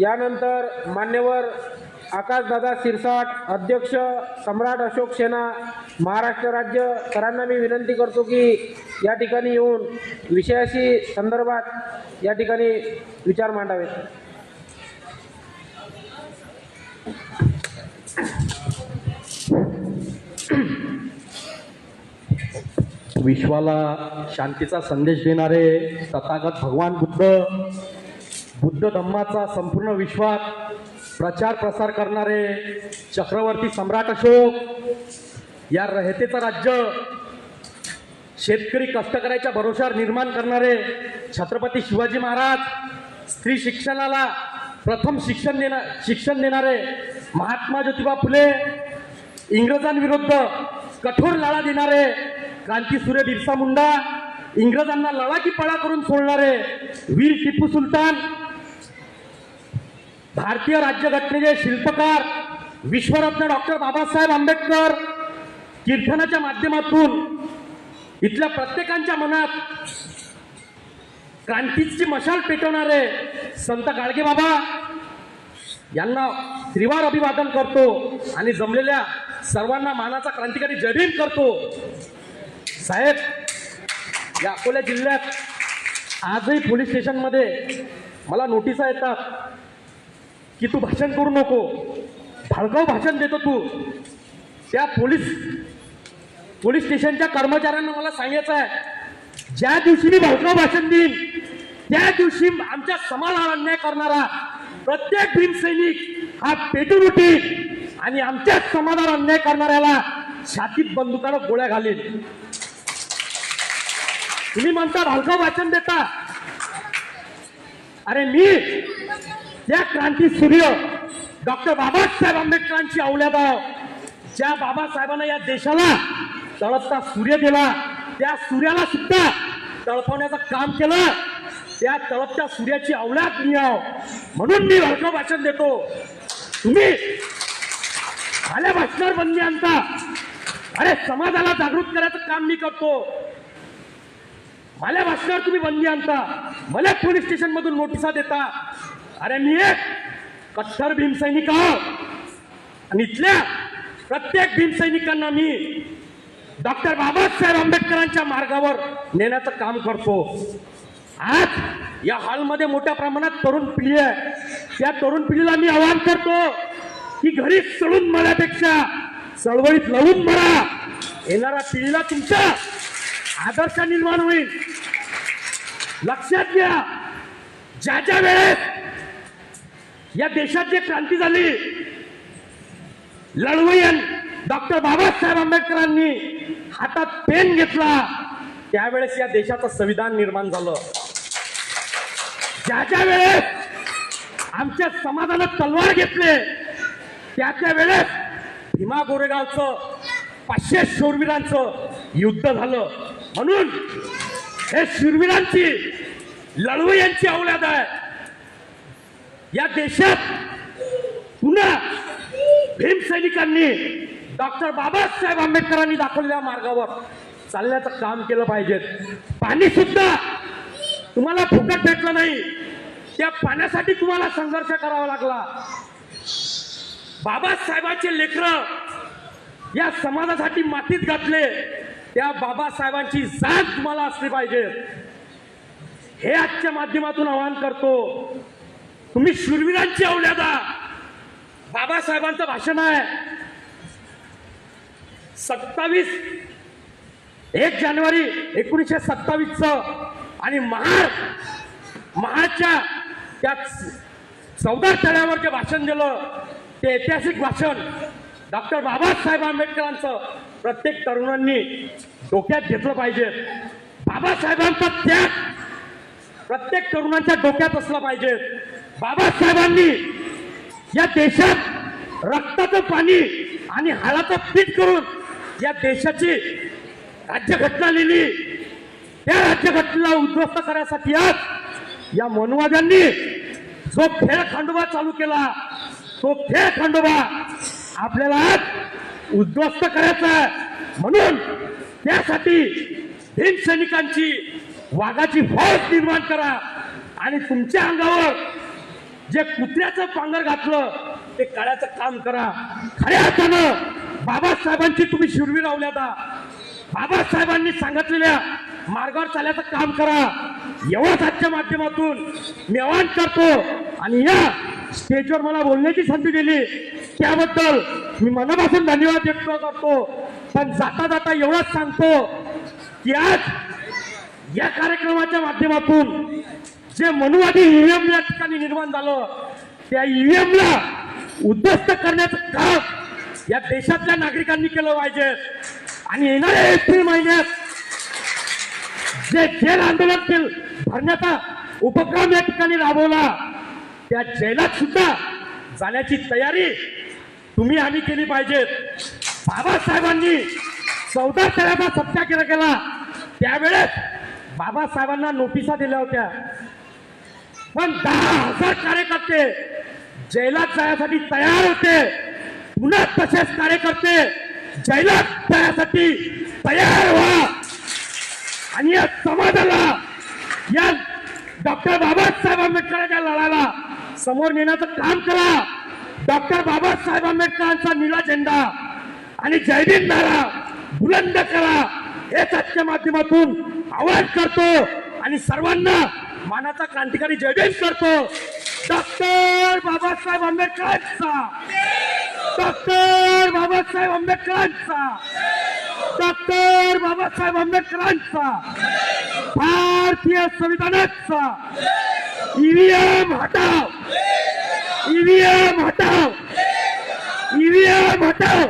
यानंतर मान्यवर आकाशदादा सिरसाट अध्यक्ष सम्राट अशोक सेना महाराष्ट्र राज्य सरांना मी विनंती करतो की या ठिकाणी येऊन विषयाशी संदर्भात या ठिकाणी विचार मांडावेत. विश्वाला शांतीचा संदेश देणारे तथागत भगवान बुद्ध बुद्ध धम्माचा संपूर्ण विश्वात प्रचार प्रसार करणारे चक्रवर्ती सम्राट अशोक या रहतेचं राज्य शेतकरी कष्टकऱ्याच्या भरोशावर निर्माण करणारे छत्रपती शिवाजी महाराज स्त्री शिक्षणाला प्रथम शिक्षण देणार शिक्षण देणारे महात्मा ज्योतिबा फुले इंग्रजांविरुद्ध कठोर लढा देणारे क्रांतीसूर्य बिरसा मुंडा इंग्रजांना लढाकी पळा करून सोडणारे वीर टिपू सुलतान भारतीय राज्यघटनेचे शिल्पकार विश्वरत्न डॉक्टर बाबासाहेब आंबेडकर कीर्तनाच्या माध्यमातून इथल्या प्रत्येकांच्या मनात क्रांतीची मशाल पेटवणारे संत गाडगे बाबा यांना त्रिवार अभिवादन करतो आणि जमलेल्या सर्वांना मानाचा क्रांतिकारी जयभीम करतो. साहेब या अकोला जिल्ह्यात आजही पोलीस स्टेशनमध्ये मला नोटिसा येतात. की तू भाषण करू नको. भडकाऊ भाषण देतो तू. त्या पोलीस पोलीस स्टेशनच्या कर्मचाऱ्यांना मला सांगायचं आहे ज्या दिवशी मी भडकाऊ भाषण देईन त्या दिवशी आमच्या समाजाला अन्याय करणारा प्रत्येक भीमसैनिक हा पेटून उठील आणि आमच्या समाजाला अन्याय करणाऱ्याला छातीत बंदुकानं गोळ्या घालील तुम्ही म्हणता हलका वाचन देता. अरे मी त्या क्रांती सूर्य डॉक्टर बाबासाहेब आंबेडकरांची औलाद आहो ज्या बाबासाहेबांना या देशाला तळपता सूर्य दिला त्या सूर्याला सुद्धा तळपवण्याचं काम केलं. त्या तळपत्या सूर्याची अवलाद मी आहो म्हणून मी हलकं भाषण देतो. तुम्ही आल्या भाषणावर बंदी आणता. अरे समाजाला जागृत करायचं काम मी करतो. मला भाषणावर तुम्ही बंदी आणता. मला पोलीस स्टेशन मधून नोटिसा देता. अरे मी एक कट्टर भीमसैनिक आणि इथल्या प्रत्येक भीमसैनिकांना मी डॉक्टर बाबासाहेब आंबेडकरांच्या मार्गावर नेण्याचं काम करतो. आज या हॉलमध्ये मोठ्या प्रमाणात तरुण पिढी आहे. त्या तरुण पिढीला मी आवाहन करतो की घरी चढून मरापेक्षा चळवळीत लढून मरा. येणाऱ्या पिढीला तुमच्या आदर्श निर्माण होईल. लक्षात घ्या. ज्या ज्या वेळेस या देशात जे क्रांती झाली लढवय्यन डॉक्टर बाबासाहेब आंबेडकरांनी हातात पेन घेतला त्यावेळेस या देशाचं संविधान निर्माण झालं. ज्या ज्या वेळेस आमच्या समाजानं तलवार घेतले त्या त्या वेळेस भीमा गोरेगावचं पाचशे शूरवीरांचं युद्ध झालं. म्हणून हे शूरवीरांची लढवय्यांची औलाद आहे. या देशात पुन्हा भीमसैनिकांनी डॉक्टर बाबासाहेब आंबेडकरांनी दाखवलेल्या मार्गावर चालण्याचं काम केलं पाहिजे. पाणी सुद्धा तुम्हाला फुकट भेटलं नाही. त्या पाण्यासाठी तुम्हाला संघर्ष करावा लागला. बाबासाहेबांचे लेकर या समाजासाठी मातीत घातले. त्या बाबासाहेबांची जाग तुम्हाला असली पाहिजे. हे आजच्या माध्यमातून आवाहन करतो. तुम्ही शूरवीरांची अवल्यादा बाबासाहेबांचं भाषण आहे. सत्तावीस एक जानेवारी एकोणीसशे सत्तावीसचं आणि महार महाच्या त्या चौदा तळ्यावर जे भाषण दिलं ते ऐतिहासिक भाषण डॉक्टर बाबासाहेब आंबेडकरांचं प्रत्येक तरुणांनी डोक्यात घेतलं पाहिजे. बाबासाहेबांचा त्याग प्रत्येक तरुणाच्या डोक्यात असला पाहिजे. बाबासाहेबांनी या देशात रक्ताचं पाणी आणि हाडाचं पीठ करून या देशाची राज्यघटना लिहिली. त्या राज्यघटनेला उद्ध्वस्त करण्यासाठी आज या मनुवाद्यांनी जो खेळ खंडोबा चालू केला तो खेळ खंडोबा आपल्याला आज उद्ध्वस्त करायचा आहे. म्हणून त्यासाठी भीमसैनिकांची वाघाची फौज निर्माण करा. आणि तुमच्या अंगावर जे कुत्र्याचं पांगर घातलं ते काळ्याचं काम करा. खऱ्या अर्थानं बाबासाहेबांची तुम्ही शिरवी लावल्या आता बाबासाहेबांनी सांगितलेल्या मार्गावर चालल्याचं काम करा. एवढंच आजच्या माध्यमातून मी आवाहन करतो आणि या स्टेजवर मला बोलण्याची संधी दिली. त्याबद्दल मी मनापासून धन्यवाद व्यक्त करतो. पण जाता जाता एवढंच सांगतो की आज या कार्यक्रमाच्या माध्यमातून जे मनुवादी ईव्हीएम या ठिकाणी निर्माण झालं त्या ईव्हीएमला उद्ध्वस्त करण्याचं काम या देशातल्या नागरिकांनी केलं पाहिजे. आणि येणाऱ्या एप्रिल महिन्यात जे जेल आंदोलन भरण्याचा उपक्रम या ठिकाणी राबवला त्या जेलात सुद्धा जाण्याची तयारी तुम्ही आम्ही केली पाहिजे. बाबासाहेबांनी चौदा तळ्याचा सत्याग्रह केला. त्यावेळेस बाबासाहेबांना नोटिसा दिल्या होत्या. पण दहा हजार कार्यकर्ते जैलात जाण्यासाठी तयार होते. पुन्हा तसेच कार्यकर्ते जैलात जाण्यासाठी तयार व्हा. आणि या समाजाला या डॉक्टर बाबासाहेब आंबेडकरांच्या लढाला समोर नेण्याचं काम करा. डॉक्टर बाबासाहेब आंबेडकरांचा निळा झेंडा आणि जयदीन नारा बुलंद करा. हेच आजच्या माध्यमातून आवाज करतो आणि सर्वांना मानाचा क्रांतिकारी जयदेश करतो. डॉक्टर बाबासाहेब आंबेडकरांचा. डॉक्टर बाबासाहेब आंबेडकरांचा. डॉक्टर बाबासाहेब आंबेडकरांचा. भारतीय संविधानाचा. ईव्हीएम हटाव. ईव्हीएम हटाव. ईव्हीएम हटाव.